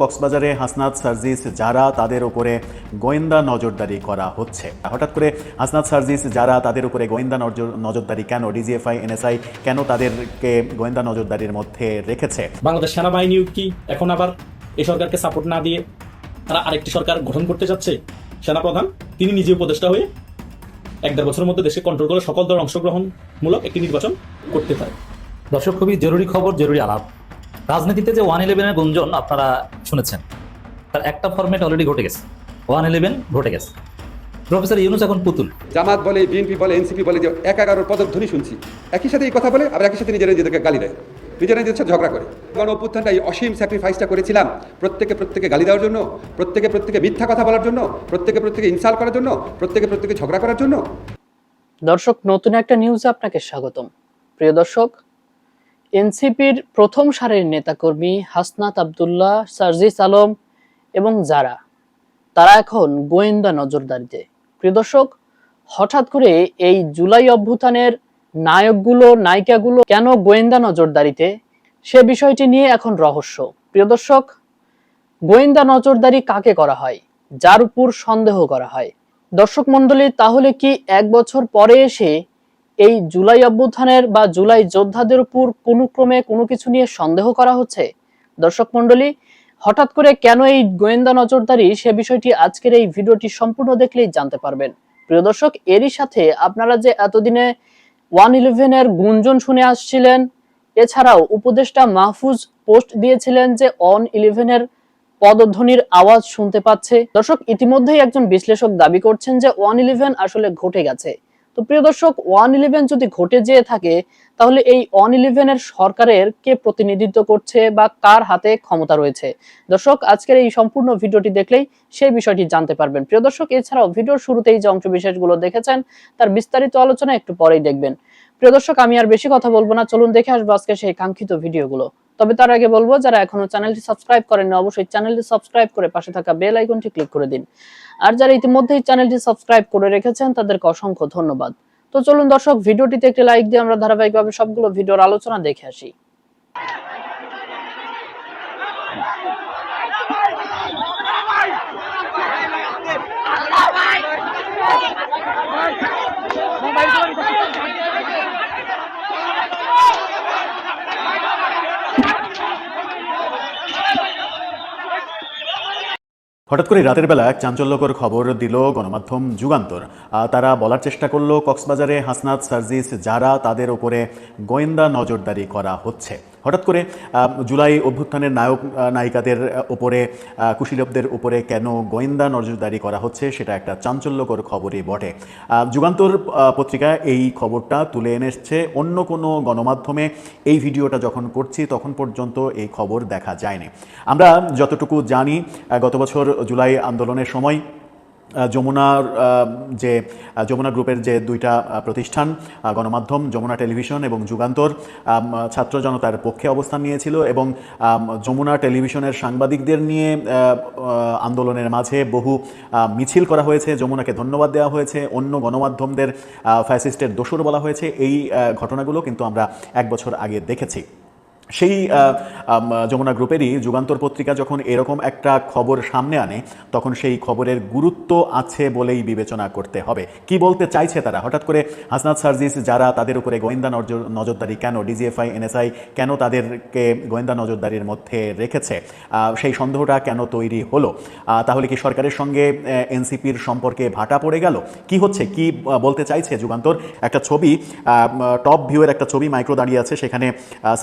কক্সবাজারে হাসনাত সার্জিস যারা তাদের উপরে গোয়েন্দা নজরদারি করা হচ্ছে। হঠাৎ করে হাসনাত সার্জিস যারা তাদের উপরে গোয়েন্দা নজর- নজরদারি কেন? ডিজিএফআই এনএসআই কেন তাদেরকে গোয়েন্দা নজরদারির মধ্যে রেখেছে? বাংলাদেশ সেনাবাহিনীও কি এখন আবার এই সরকারকে সাপোর্ট না দিয়ে তারা আরেকটি সরকার গঠন করতে যাচ্ছে? সেনাপ্রধান তিনি নিজে উপদেষ্টা হয়ে এক দেড় বছরের মধ্যে দেশে কন্ট্রোল করে সকল দল অংশগ্রহণমূলক একটি নির্বাচন করতে পারে দর্শক খুবই জরুরি খবর জরুরি আলাপ। রাজনীতিতে যে ওয়ান ইলেভেনের গুঞ্জন আপনারা শুনেছেন তার একটা ফরম্যাট অলরেডি ঘটে গেছে। ওয়ান ইলেভেন ঘটে গেছে। প্রফেসর ইউনুস এখন পুতুল। জামাত বলে বিএনপি বলে এনসিপি বলে যে এক এগারোর পদধ্বনি শুনছি। একই সাথে এই কথা বলে আবার একই সাথে নিজেরা নিজেদেরকে গালি দেয়। নিজেরা নিজের সাথে ঝগড়া করে। গণ অভ্যুত্থানটা এই অসীম স্যাক্রিফাইসটা করেছিলাম। প্রত্যেকে প্রত্যেকে গালি দেওয়ার জন্য প্রত্যেকে প্রত্যেকে মিথ্যা কথা বলার জন্য প্রত্যেকে প্রত্যেকে ইনসাল করার জন্য প্রত্যেকে প্রত্যেকে ঝগড়া করার জন্য। দর্শক নতুন একটা নিউজে আপনাকে স্বাগতম। প্রিয় দর্শক এনসিপির প্রথম সারির নেতাকর্মী হাসনাত আবদুল্লাহ, সার্জিস আলম এবং যারা, তারা এখন গোয়েন্দা নজরদারিতে। প্রিয় দর্শক, হঠাৎ করে এই জুলাই অভ্যুত্থানের নায়কগুলো, নায়িকাগুলো কেন গোয়েন্দা নজরদারিতে? সে বিষয়টি নিয়ে এখন রহস্য। প্রিয় দর্শক, গোয়েন্দা নজরদারি কাকে করা হয়? যার উপর সন্দেহ করা হয়। দর্শক মন্ডলী তাহলে কি এক বছর পরে এসে এই জুলাই অভ্যুত্থানের বা জুলাই যোদ্ধাদের উপর কোনো ক্রমে কোনো কিছু নিয়ে সন্দেহ করা হচ্ছে? দর্শক মন্ডলী হঠাৎ করে কেন এই গোয়েন্দা নজরদারি? সে বিষয়টি আজকের এই ভিডিওটি সম্পূর্ণ দেখলেই জানতে পারবেন। প্রিয় দর্শক, এরই সাথে আপনারা যে এতদিনে ওয়ান ইলেভেনের গুঞ্জন শুনে আসছিলেন, এছাড়াও উপদেষ্টা মাহফুজ পোস্ট দিয়েছিলেন যে অন ইলেভেনের পদধ্বনির আওয়াজ শুনতে পাচ্ছে। দর্শক, ইতিমধ্যেই একজন বিশ্লেষক দাবি করছেন যে ওয়ান ইলেভেন আসলে ঘটে গেছে। তো প্রিয় দর্শক ওয়ান ইলেভেন যদি ঘটে যেয়ে থাকে, তাহলে এই ওয়ান ইলেভেনের সরকারের কে প্রতিনিধিত্ব করছে বা কার হাতে ক্ষমতা রয়েছে? দর্শক, আজকের এই সম্পূর্ণ ভিডিওটি দেখলেই সেই বিষয়টি জানতে পারবেন। প্রিয় দর্শক, এছাড়াও ভিডিওর শুরুতেই যে অংশ বিশেষগুলো দেখেছেন, তার বিস্তারিত আলোচনা একটু পরেই দেখবেন। প্রিয় দর্শক, আমি আর বেশি কথা বলব না। চলুন দেখে আসব আজকে সেই কাঙ্ক্ষিত ভিডিওগুলো। তবে তার আগে বলব, যারা এখনও চ্যানেলটি সাবস্ক্রাইব করেননি, অবশ্যই চ্যানেলটি সাবস্ক্রাইব করে পাশে থাকা বেল আইকনটি ক্লিক করে দিন। আর যারা ইতিমধ্যেই চ্যানেলটি সাবস্ক্রাইব করে রেখেছেন, তাদেরকে অসংখ্য ধন্যবাদ। তো চলুন দর্শক, ভিডিওটিতে একটি লাইক দিয়ে আমরা ধারাবাহিকভাবে সবগুলো ভিডিওর আলোচনা দেখে আসি। হঠাৎ করে রাতের বেলা এক চাঞ্চল্যকর খবর দিল গণমাধ্যম যুগান্তর। তারা বলার চেষ্টা করল, কক্সবাজারে হাসনাত সার্জিস যারা তাদের ওপরে গোয়েন্দা নজরদারি করা হচ্ছে। হঠাৎ করে জুলাই অভ্যুত্থানের নায়ক নায়িকাদের আহ, কুশীলবদের উপরে কেন গোয়েন্দা নজরদারি করা হচ্ছে সেটা একটা চাঞ্চল্যকর খবরই বটে। যুগান্তর পত্রিকা এই খবরটা তুলে এনেছে। অন্য কোনো গণমাধ্যমে এই ভিডিওটা যখন করছি তখন পর্যন্ত এই খবর দেখা যায়নি। আমরা যতটুকু জানি গত বছর জুলাই আন্দোলনের সময় যমুনার যে যমুনা গ্রুপের যে দুইটা প্রতিষ্ঠান গণমাধ্যম, যমুনা টেলিভিশন এবং যুগান্তর ছাত্র জনতার পক্ষে অবস্থান নিয়েছিল এবং যমুনা টেলিভিশনের সাংবাদিকদের নিয়ে আন্দোলনের মাঝে বহু মিছিল করা হয়েছে, যমুনাকে ধন্যবাদ দেওয়া হয়েছে, অন্য গণমাধ্যমদের ফ্যাসিস্টের দোসর বলা হয়েছে, এই ঘটনাগুলো কিন্তু আমরা এক বছর আগে দেখেছি। সেই যমুনা গ্রুপেরই যুগান্তর পত্রিকা যখন এরকম একটা খবর সামনে আনে তখন সেই খবরের গুরুত্ব আছে বলেই বিবেচনা করতে হবে। কি বলতে চাইছে তারা? হঠাৎ করে হাসনাত সার্জিস যারা তাদের উপরে গোয়েন্দা নজর নজরদারি কেন ডিজিএফআই এনএসআই কেন তাদেরকে গোয়েন্দা নজরদারির মধ্যে রেখেছে? সেই সন্দেহটা কেন তৈরি হলো? তাহলে কি সরকারের সঙ্গে এনসিপির সম্পর্কে ভাটা পড়ে গেল? কি হচ্ছে? কি বলতে চাইছে যুগান্তর? একটা ছবি টপ ভিউয়ের একটা ছবি মাইক্রো দাঁড়িয়ে আছে সেখানে আহ,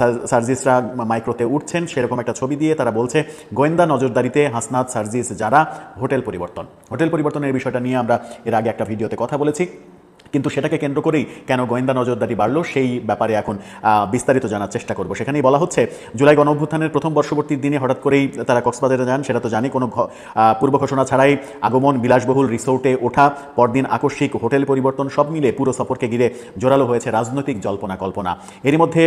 সার্জিসরা মাইক্রোতে উঠছেন, সেরকম একটা ছবি দিয়ে তারা বলছে, গোয়েন্দা নজরদারিতে হাসনাত সার্জিস যারা হোটেল পরিবর্তন। হোটেল পরিবর্তনের বিষয়টা নিয়ে আমরা এর আগে একটা ভিডিওতে কথা বলেছি। কিন্তু সেটাকে কেন্দ্র করেই কেন গোয়েন্দা নজরদারি বাড়লো সেই ব্যাপারে এখন বিস্তারিত জানার চেষ্টা করব। সেখানেই বলা হচ্ছে জুলাই গণ অভ্যুত্থানের প্রথম বর্ষবর্তীর দিনে হঠাৎ করেই তারা কক্সবাজারে যান। সেটা তো জানি কোনো পূর্ব ঘোষণা ছাড়াই আগমন বিলাসবহুল রিসোর্টে ওঠা পরদিন আকস্মিক হোটেল পরিবর্তন সব মিলে পুরো সফরকে ঘিরে জোরালো হয়েছে রাজনৈতিক জল্পনা কল্পনা। এরই মধ্যে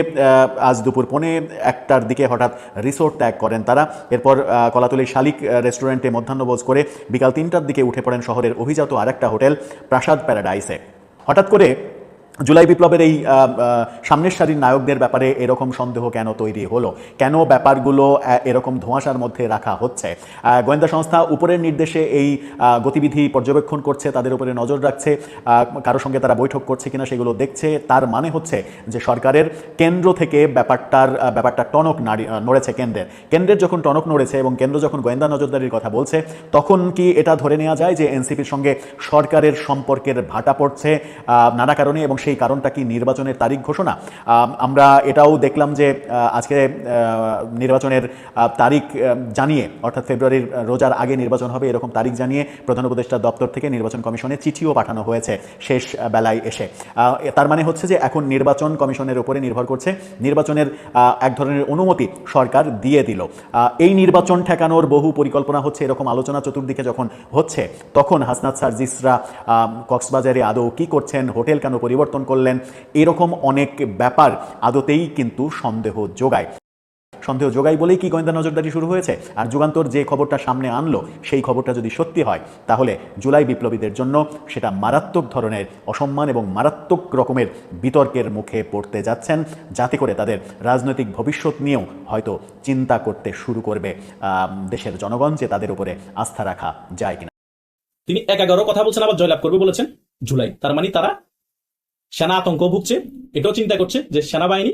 আজ দুপুর পৌনে একটার দিকে হঠাৎ রিসোর্ট ত্যাগ করেন তারা। এরপর আহ, কলাতলির শালিক রেস্টুরেন্টে মধ্যাহ্নভোজ করে বিকাল তিনটার দিকে উঠে পড়েন শহরের অভিজাত আরেকটা হোটেল প্রাসাদ প্যারাডাইসে। হঠাৎ করে জুলাই বিপ্লবের এই সামনের সারির নায়কদের ব্যাপারে এরকম সন্দেহ কেন তৈরি হলো? কেন ব্যাপারগুলো এরকম ধোঁয়াশার মধ্যে রাখা হচ্ছে? গোয়েন্দা সংস্থা উপরের নির্দেশে এই গতিবিধি পর্যবেক্ষণ করছে, তাদের উপরে নজর রাখছে কারও সঙ্গে তারা বৈঠক করছে কিনা সেগুলো দেখছে। তার মানে হচ্ছে যে সরকারের কেন্দ্র থেকে ব্যাপারটার ব্যাপারটা টনক নাড়ি নড়েছে কেন্দ্রের। কেন্দ্রের যখন টনক নড়েছে এবং কেন্দ্র যখন গোয়েন্দা নজরদারির কথা বলছে, তখন কি এটা ধরে নেওয়া যায় যে এনসিপির সঙ্গে সরকারের সম্পর্কের ভাটা পড়ছে নানা কারণে এবং সেই কারণটা কি নির্বাচনের তারিখ ঘোষণা? আমরা এটাও দেখলাম যে আজকে নির্বাচনের তারিখ জানিয়ে, অর্থাৎ ফেব্রুয়ারির রোজার আগে নির্বাচন হবে এরকম তারিখ জানিয়ে প্রধান উপদেষ্টা দপ্তর থেকে নির্বাচন কমিশনে চিঠিও পাঠানো হয়েছে শেষ বেলায় এসে। তার মানে হচ্ছে যে এখন নির্বাচন কমিশনের উপরে নির্ভর করছে নির্বাচনের এক ধরনের অনুমতি সরকার দিয়ে দিল। এই নির্বাচন ঠেকানোর বহু পরিকল্পনা হচ্ছে এরকম আলোচনা চতুর্দিকে যখন হচ্ছে, তখন হাসনাত সার্জিসরা কক্সবাজারে আদৌ কি করছেন, হোটেল কেন পরিবর্তন করলেন। এরকম অনেক ব্যাপার আদতেই কিন্তু সন্দেহ যোগায়। সন্দেহ যোগাই বলেই কি গোয়েন্দা নজরদারি শুরু হয়েছে? আর যুগান্তর যে খবরটা সামনে আনলো, সেই খবরটা যদি সত্যি হয়, তাহলে জুলাই বিপ্লবীদের জন্য সেটা মারাত্মক ধরনের অসম্মান এবং মারাত্মক রকমের বিতর্কের মুখে পড়তে যাচ্ছেন, যাতে করে তাদের রাজনৈতিক ভবিষ্যৎ নিয়েও হয়তো চিন্তা করতে শুরু করবে দেশের জনগণ যে তাদের উপরে আস্থা রাখা যায় কিনা। তিনি এক এগারো কথা বলছেন, আবার জয়লাভ করবে বলেছেন। জুলাই, তার মানে তারা সেনা আতঙ্ক ভুগছে, এটাও চিন্তা করছে যে সেনাবাহিনী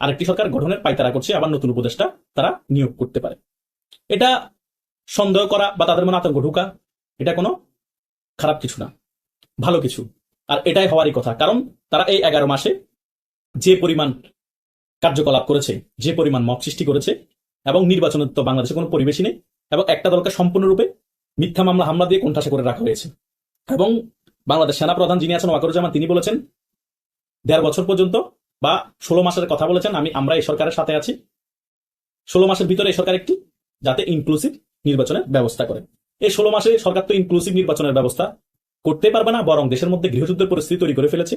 আরেকটি সরকার গঠনের পাইতারা করছে, আবার নতুন উপদেষ্টা তারা নিয়োগ করতে পারে। এটা সন্দেহ করা বা তাদের মনে আতঙ্ক ঢুকা, এটা কোনো খারাপ কিছু না, ভালো কিছু। আর এটাই হওয়ারই কথা, কারণ তারা এই এগারো মাসে যে পরিমাণ কার্যকলাপ করেছে, যে পরিমাণ মক সৃষ্টি করেছে, এবং নির্বাচনের তো বাংলাদেশে কোনো পরিবেশই নেই, এবং একটা দলকে সম্পূর্ণরূপে মিথ্যা মামলা, হামলা দিয়ে কোণঠাসা করে রাখা হয়েছে। এবং বাংলাদেশ সেনা প্রধান যিনি আছেন, ওয়াকরুজ্জামান, তিনি বলেছেন দেড় বছর পর্যন্ত বা ষোলো মাসের কথা বলেছেন, আমি, আমরা এই সরকারের সাথে আছি। ষোলো মাসের ভিতরে এই সরকার একটি, যাতে ইনক্লুসিভ নির্বাচনের ব্যবস্থা করে। এই ষোলো মাসে সরকার তো ইনক্লুসিভ নির্বাচনের ব্যবস্থা করতে পারবে না, বরং দেশের মধ্যে গৃহযুদ্ধের পরিস্থিতি তৈরি করে ফেলেছে,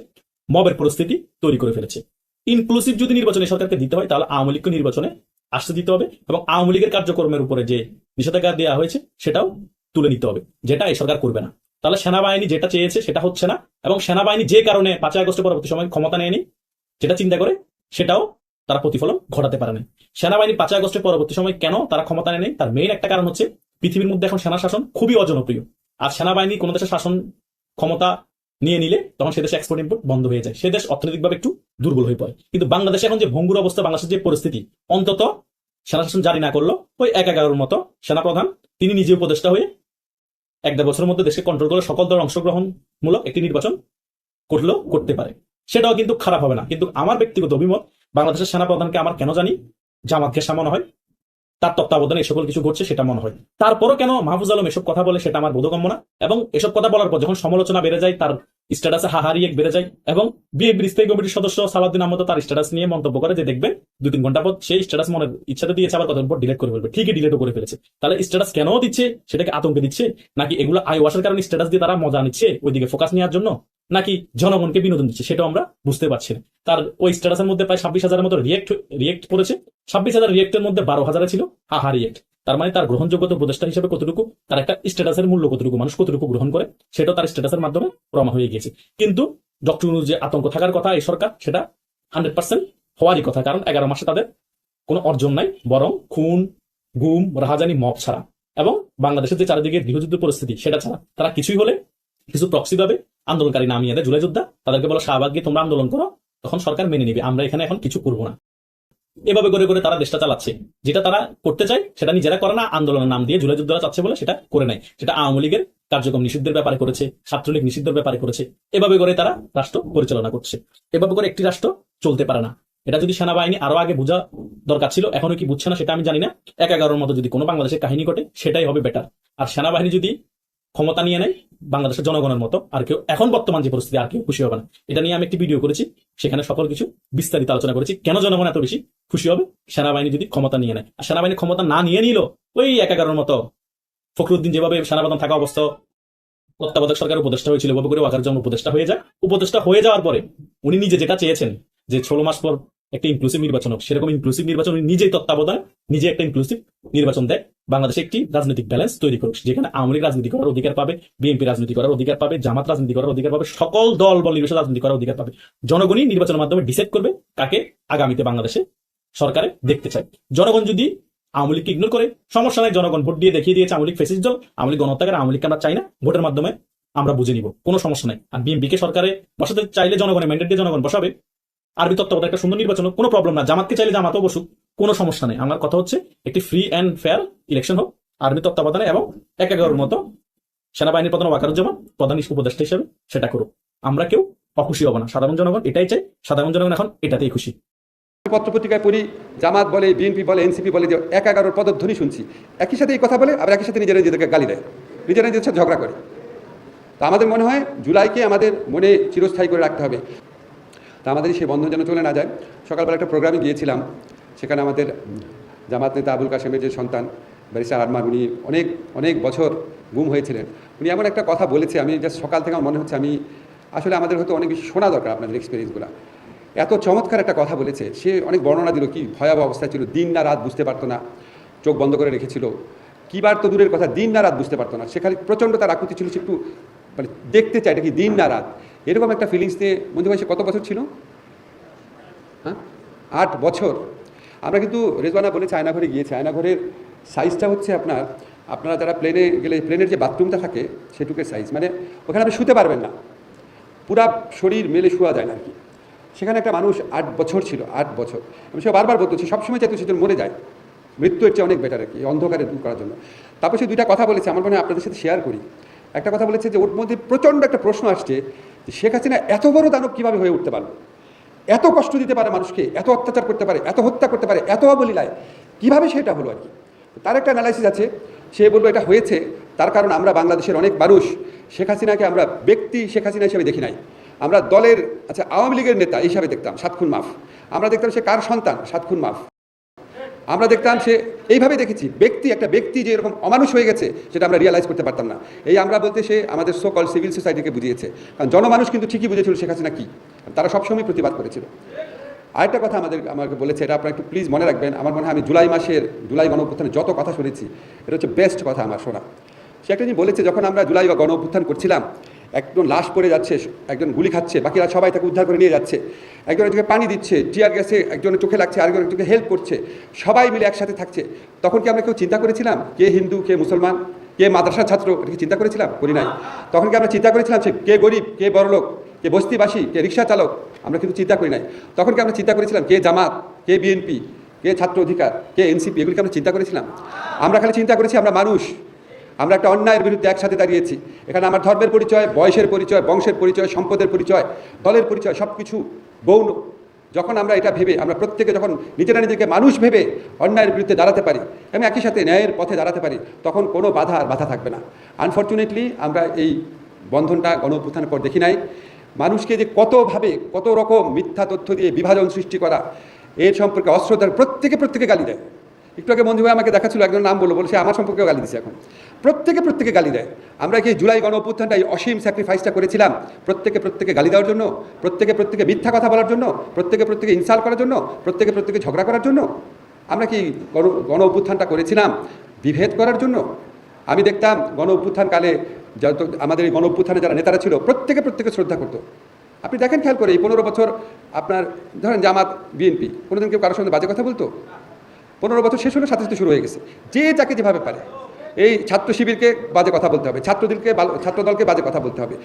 মবের পরিস্থিতি তৈরি করে ফেলেছে। ইনক্লুসিভ যদি নির্বাচনে সরকারকে দিতে হয়, তাহলে আওয়ামী লীগকে নির্বাচনে আসতে দিতে হবে এবং আওয়ামী লীগের কার্যক্রমের উপরে যে নিষেধাজ্ঞা দেওয়া হয়েছে, সেটাও তুলে নিতে হবে, যেটা এই সরকার করবে না। তাহলে সেনাবাহিনী যেটা চেয়েছে সেটা হচ্ছে না, এবং সেনাবাহিনী যে কারণে পাঁচই আগস্টের পরবর্তী সময় ক্ষমতা নেয়নি, যেটা চিন্তা করে, সেটাও তারা প্রতিফলন ঘটাতে পারেনি সেনাবাহিনী পাঁচই আগস্টের পরবর্তী সময় কেন তারা ক্ষমতা নেয়নি? তার মেইন একটা কারণ হচ্ছে, পৃথিবীর মধ্যে এখন সেনা শাসন খুবই অজনপ্রিয়। আর সেনাবাহিনী কোনো দেশের শাসন ক্ষমতা নিয়ে নিলে তখন সে দেশে এক্সপোর্ট ইম্পোর্ট বন্ধ হয়ে যায়। সে দেশ অর্থনৈতিকভাবে একটু দুর্বল হয়ে পড়ে। কিন্তু বাংলাদেশে এখন যে ভঙ্গুর অবস্থা, বাংলাদেশের যে পরিস্থিতি, অন্তত সেনা শাসন জারি না করল ওই এক এগারোর মতো সেনাপ্রধান, তিনি নিজে উপদেষ্টা হয়ে এক দেড় বছরের মধ্যে দেশকে কন্ট্রোল করে সকল দল অংশগ্রহণমূলক একটি নির্বাচন করলেও করতে পারে। সেটাও কিন্তু খারাপ হবে না। কিন্তু আমার ব্যক্তিগত অভিমত, বাংলাদেশের সেনাপ্রধানকে আমার কেন জানি জামাতকে সামানো মনে হয়। তার তত্ত্বাবধানে এই কিছু ঘটছে সেটা মনে হয়। তারপরও কেন মাহফুজ আলম এসব কথা বলে সেটা আমার বোধগম্য না। এবং এসব কথা বলার পর যখন সমালোচনা বেড়ে যায়, তার স্ট্যাটাসে হাহারি এক বেড়ে যায় এবং বিএনপির স্থায়ী কমিটির সদস্য সালাউদ্দিন আহমদ তার স্ট্যাটাস নিয়ে মন্তব্য করে যে দেখবেন দু তিন ঘণ্টা পর সেই স্ট্যাটাস মনে ইচ্ছাতে দিয়েছে, আবার কতদিন পর ডিলেট করে ফেলবে, ঠিকই ডিলেটও করে ফেলেছে। তাহলে স্ট্যাটাস কেন দিচ্ছে? সেটাকে আতঙ্কে দিচ্ছে? নাকি এগুলো আই ওয়াশের কারণে স্ট্যাটাস দিয়ে তারা মজা নিচ্ছে ওইদিকে ফোকাস নেওয়ার জন্য? নাকি জনগণকে বিনোদন দিচ্ছে? সেটাও আমরা বুঝতে পারছি না। তার ওই স্ট্যাটাসের মধ্যে প্রায় ছাব্বিশ হাজারের মতো রিয়েক্ট রিয়েক্ট করেছে ছাব্বিশ হাজার রিয়েক্টের মধ্যে বারো হাজারে ছিল হাহা রিয়েক্ট তার মানে তার গ্রহণযোগ্যতা উপদেষ্টা হিসেবে কতটুকু, তার একটা স্ট্যাটাসের মূল্য কতটুকু, মানুষ কতটুকু গ্রহণ করে, সেটাও তার স্ট্যাটাসের মাধ্যমে প্রমাণ হয়ে গিয়েছে। কিন্তু ডক্টর যে আতঙ্ক থাকার কথা, এই সরকার, সেটা হান্ড্রেড পার্সেন্ট হওয়ারই কথা, কারণ এগারো মাসে তাদের কোনো অর্জন নাই, বরং খুন, গুম, রাহাজানি, মব ছাড়া। এবং বাংলাদেশের যে চারিদিকে গৃহযুদ্ধ পরিস্থিতি, সেটা ছাড়া তারা কিছুই হলে কিছু প্রক্সি ভাবে আন্দোলনকারী নামিয়ে দেয়। জুলাই যোদ্ধা, তাদেরকে বলো, শাহবাগ গিয়ে তোমরা আন্দোলন করো, তখন সরকার মেনে নিবে, আমরা এখানে এখন কিছু করব না। এভাবে করে করে তারা দেশটা চালাচ্ছে। যেটা তারা করতে চায়, সেটা নিজেরা করে না, আন্দোলনের নাম দিয়ে জুলাই যোদ্ধারা চাচ্ছে বলে সেটা করে নাই। সেটা আওয়ামী লীগের কার্যক্রম নিষিদ্ধের ব্যাপারে করেছে, ছাত্রলীগ নিষিদ্ধের ব্যাপারে করেছে। এভাবে করে তারা রাষ্ট্র পরিচালনা করছে। এভাবে করে একটি রাষ্ট্র চলতে পারে না। এটা যদি সেনাবাহিনী আরও আগে বোঝা দরকার ছিল, এখনও কি বুঝছে না সেটা আমি জানি না। এক এগারোর মতো যদি কোনো বাংলাদেশের কাহিনী ঘটে, সেটাই হবে বেটার আর সেনাবাহিনী যদি ক্ষমতা নিয়ে নেয় বাংলাদেশের জনগণের মতো, আর কেউ এখন বর্তমান যে পরিস্থিতি, আর কেউ খুশি হবে না। এটা নিয়ে আমি একটি ভিডিও করেছি, সেখানে সকল কিছু বিস্তারিত আলোচনা করেছি। কেন জনগণ এত বেশি খুশি হবে? সেনাবাহিনী যদি ক্ষমতা নিয়ে নেয়। আর সেনাবাহিনী ক্ষমতা না নিয়ে নিল ওই এক এগারোর মতো ফখরুদ্দিন যেভাবে সেনাপ্রধান থাকা অবস্থা, তত্ত্বাবধায়ক সরকার উপদেষ্টা হয়েছিল ওভাবে করে ওয়াকার জন্য উপদেষ্টা হয়ে যায়। উপদেষ্টা হয়ে যাওয়ার পরে উনি নিজে যেটা চেয়েছেন, যে ষোলো মাস পর একটা ইনক্লুসিভ নির্বাচন হোক। সেরকম ইনক্লুসিভ নির্বাচন নিজেই তত্ত্বাবধানে, নিজে একটা ইনক্লুসিভ নির্বাচন দেয়, বাংলাদেশে একটি রাজনৈতিক ব্যালেন্স তৈরি করুক, যেখানে আওয়ামী লীগ রাজনীতি করার অধিকার পাবে, বিএনপি রাজনীতি করার অধিকার পাবে, জামাত রাজনীতি করার অধিকার পাবে, সকল দল বল নির্বিশেষে রাজনীতি করার অধিকার পাবে। জনগণই নির্বাচনের মাধ্যমে ডিসাইড করবে কাকে আগামীতে বাংলাদেশে সরকারে দেখতে চায়। জনগণ যদি আওয়ামী লীগকে ইগনোর করে, সমস্যা নাই, জনগণ ভোট দিয়ে দেখিয়ে দিয়েছে আওয়ামী লীগ ফেসিস দল, আওয়ামী লীগ গণহত্যাকার, আওয়ামী লীগকে আমরা চাই না, ভোটের মাধ্যমে আমরা বুঝে নিব, কোনো সমস্যা নাই। আর বিএনপি কে সরকারে বসাতে চাইলে জনগণের ম্যান্ডেট দিয়ে জনগণ বসাবে আরবি তত্ত্বাবধানে একটা সুন্দর নির্বাচন কোনো প্রবলেম না। জামাতকে চাইলে জামাতও বসুক, কোনো সমস্যা নেই। আমার কথা হচ্ছে, একটি ফ্রি অ্যান্ড ফেয়ার ইলেকশন হোক আর্মি তত্ত্বাবধানে এবং এক এগারোর মতো সেনাবাহিনীর প্রধান ওয়াকারুজ্জামান, প্রধান উপদেষ্টা হিসেবে সেটা করুক। আমরা কেউ অখুশি হব না। সাধারণ জনগণ এটাই চাই সাধারণ জনগণ এখন এটাতেই খুশি। পত্রপত্রিকায় পড়ি, জামাত বলে, বিএনপি বলে, এনসিপি বলে যে এক এগারোর পদধ্বনি শুনছি। একই সাথে এই কথা বলে, আবার একই সাথে নিজেরা নিজেদেরকে গালি দেয়। নিজেরা নিজেদের সাথে ঝগড়া করে। তা আমাদের মনে হয়, জুলাইকে আমাদের মনে চিরস্থায়ী করে রাখতে হবে। তা আমাদের সেই বন্ধন যেন চলে না যায়। সকালবেলা একটা প্রোগ্রামে গিয়েছিলাম, সেখানে আমাদের জামাত নেতা আবুল কাশেমের যে সন্তান, ব্যারিস্টার আরমান, উনি অনেক অনেক বছর গুম হয়েছিলেন। উনি এমন একটা কথা বলেছে, আমি জাস্ট সকাল থেকে আমার মনে হচ্ছে আমি, আসলে আমাদের হয়তো অনেক বেশি শোনা দরকার আপনাদের এক্সপিরিয়েন্সগুলো এত চমৎকার একটা কথা বলেছে, সে অনেক বর্ণনা দিল, কি ভয়াবহ অবস্থায় ছিল, দিন না রাত বুঝতে পারতো না, চোখ বন্ধ করে রেখেছিল। কিবার তো দূরের কথা, দিন না রাত বুঝতে পারতো না, সেখানে প্রচণ্ড তার আকুতি ছিল, সে একটু মানে দেখতে চায়, এটা কি দিন না রাত? এরকম একটা ফিলিংস নিয়ে মঞ্জু ভাই, সে কত বছর ছিল? হ্যাঁ? আট বছর। আমরা কিন্তু রেজওয়ানা বলেছে আয়নাঘরে গিয়েছে আয়নাঘরের সাইজটা হচ্ছে আপনার, আপনারা যারা প্লেনে গেলে প্লেনের যে বাথরুমটা থাকে, সেটুকের সাইজ মানে ওখানে আপনি শুতে পারবেন না। পুরা শরীর মেলে শোয়া যায় না আর কি। সেখানে একটা মানুষ আট বছর ছিল, আট বছর। আমি সে বারবার বলতেছি সবসময় চাইতো সেজন মরে যায়। মৃত্যুর চেয়ে অনেক বেটার আর কি, অন্ধকারে দূর করার জন্য। তারপর সে দুইটা কথা বলেছে, আমার মনে হয় আপনাদের সাথে শেয়ার করি। একটা কথা বলেছে যে ওর মধ্যে প্রচণ্ড একটা প্রশ্ন আসছে যে শেখ হাসিনা এত বড় দানব কীভাবে হয়ে উঠতে পারল? এত কষ্ট দিতে পারে মানুষকে, এত অত্যাচার করতে পারে, এত হত্যা করতে পারে, এত অবলীলায় কীভাবে সেটা হলো আর কি? তার একটা অ্যানালাইসিস আছে, সে বলব এটা হয়েছে, তার কারণ আমরা বাংলাদেশের অনেক মানুষ, শেখ হাসিনাকে আমরা ব্যক্তি শেখ হাসিনা হিসেবে দেখি নাই। আমরা দলের আচ্ছা আওয়ামী লীগের নেতা হিসাবে দেখতাম, সাতক্ষণ মাফ। আমরা দেখতাম সে কার সন্তান? সাতক্ষণ মাফ। আমরা দেখতাম সে এইভাবে দেখেছি। ব্যক্তি, একটা ব্যক্তি যে এরকম অমানুষ হয়ে গেছে, সেটা আমরা রিয়েলাইজ করতে পারতাম না। এই আমরা বলতে সে আমাদের সো কল সিভিল সোসাইটিকে বুঝিয়েছে। কারণ জনমানুষ কিন্তু ঠিকই বুঝেছিল শেখ হাসিনা কি। তারা সবসময় প্রতিবাদ করেছিল। আরেকটা কথা আমাদের, আমাকে বলেছে, এটা আপনারা একটু প্লিজ মনে রাখবেন। আমার মনে হয় আমি জুলাই মাসের, জুলাই গণ যত কথা শুনেছি, এটা হচ্ছে বেস্ট কথা আমার শোনা। সে একটা জিনিস বলেছে, যখন আমরা জুলাই বা গণ করছিলাম একজন লাশ পড়ে যাচ্ছে, একজন গুলি খাচ্ছে, বাকিরা সবাই তাকে উদ্ধার করে নিয়ে যাচ্ছে। একজনের চোখে পানি দিচ্ছে, টিয়ার গ্যাসে একজনের চোখে লাগছে আরেকজনের চোখে হেল্প করছে। সবাই মিলে একসাথে থাকছে। তখন কি আমরা কেউ চিন্তা করেছিলাম, কে হিন্দু, কে মুসলমান, কে মাদ্রাসার ছাত্র, এটা কি চিন্তা করেছিলাম? করি নাই। তখন কি আমরা চিন্তা করেছিলাম সে কে গরিব, কে বড়লোক কে বস্তিবাসী, কে রিক্সা চালক, আমরা কিন্তু চিন্তা করি নাই। তখন কি আমরা চিন্তা করেছিলাম, কে জামাত, কে বিএনপি, কে ছাত্র অধিকার, কে এনসিপি, এগুলিকে আমরা চিন্তা করেছিলাম। আমরা খালি চিন্তা করেছি আমরা মানুষ আমরা একটা অন্যায়ের বিরুদ্ধে একসাথে দাঁড়িয়েছি। এখানে আমার ধর্মের পরিচয়, বয়সের পরিচয়, বংশের পরিচয়, সম্পদের পরিচয়, দলের পরিচয় সব কিছু গৌণ। যখন আমরা এটা ভেবে, আমরা প্রত্যেকে যখন নিজেরা নিজেকে মানুষ ভেবে অন্যায়ের বিরুদ্ধে দাঁড়াতে পারি এবং একই সাথে ন্যায়ের পথে দাঁড়াতে পারি, তখন কোনো বাধা আর বাধা থাকবে না। আনফর্চুনেটলি আমরা এই বন্ধনটা গণ পর দেখি নাই। মানুষকে যে কতভাবে, কত রকম মিথ্যা তথ্য দিয়ে বিভাজন সৃষ্টি করা, এর সম্পর্কে অশ্রদ্ধার প্রত্যেকে প্রত্যেকে গালি দেয়। একটু আগে বন্ধু ভাই আমাকে দেখাচ্ছিল একজন নাম বলল বলে সে আমার সম্পর্কেও গালি দিচ্ছে এখন। প্রত্যেকে প্রত্যেকে গালি দেয়। আমরা কি জুলাই গণ অভ্যুত্থানটা এই অসীম স্যাক্রিফাইসটা করেছিলাম, প্রত্যেকে প্রত্যেকে গালি দেওয়ার জন্য, প্রত্যেকে প্রত্যেকে মিথ্যা কথা বলার জন্য, প্রত্যেকে প্রত্যেকে ইনসাল্ট করার জন্য, প্রত্যেকে প্রত্যেকে ঝগড়া করার জন্য, আমরা কি গণ গণ অভ্যুত্থানটা করেছিলাম বিভেদ করার জন্য? আমি দেখতাম গণ অভ্যুত্থানকালে যত, আমাদের এই গণ অভ্যুত্থানে যারা নেতারা ছিল, প্রত্যেকে প্রত্যেকে শ্রদ্ধা করতো। আপনি দেখেন, খেয়াল করে এই পনেরো বছর আপনার, ধরেন জামাত, বিএনপি, কোনোদিন কেউ কারোর সঙ্গে বাজে কথা বলতো? পনেরো বছর শেষ হলো সাথে সাথে শুরু হয়ে গেছে। যে যাকে যেভাবে পারে। এই ছাত্র শিবিরকে বাজে কথা বলতে হবে ছাত্রদেরকে ভালো- ছাত্রদলকে বাজে কথা বলতে হবে,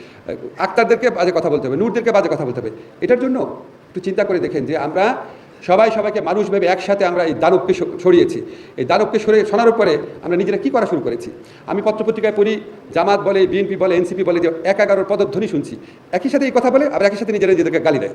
আক্তারদেরকে বাজে কথা বলতে হবে, নূরদেরকে বাজে কথা বলতে হবে। এটার জন্য একটু চিন্তা করে দেখেন যে আমরা সবাই সবাইকে মানুষ ভেবে একসাথে আমরা এই দানবকে স- ছড়িয়েছি। এই দানবকে সরিয়ে শোনার পরে আমরা নিজেরা কী করা শুরু করেছি? আমি পত্রপত্রিকায় পড়ি, জামাত বলে, বিএনপি বলে, এনসিপি বলে যে এক এগারোর পদধ্বনি শুনছি। একই সাথে এই কথা বলে আবার একই সাথে নিজেরা নিজেদেরকে গালি দেয়।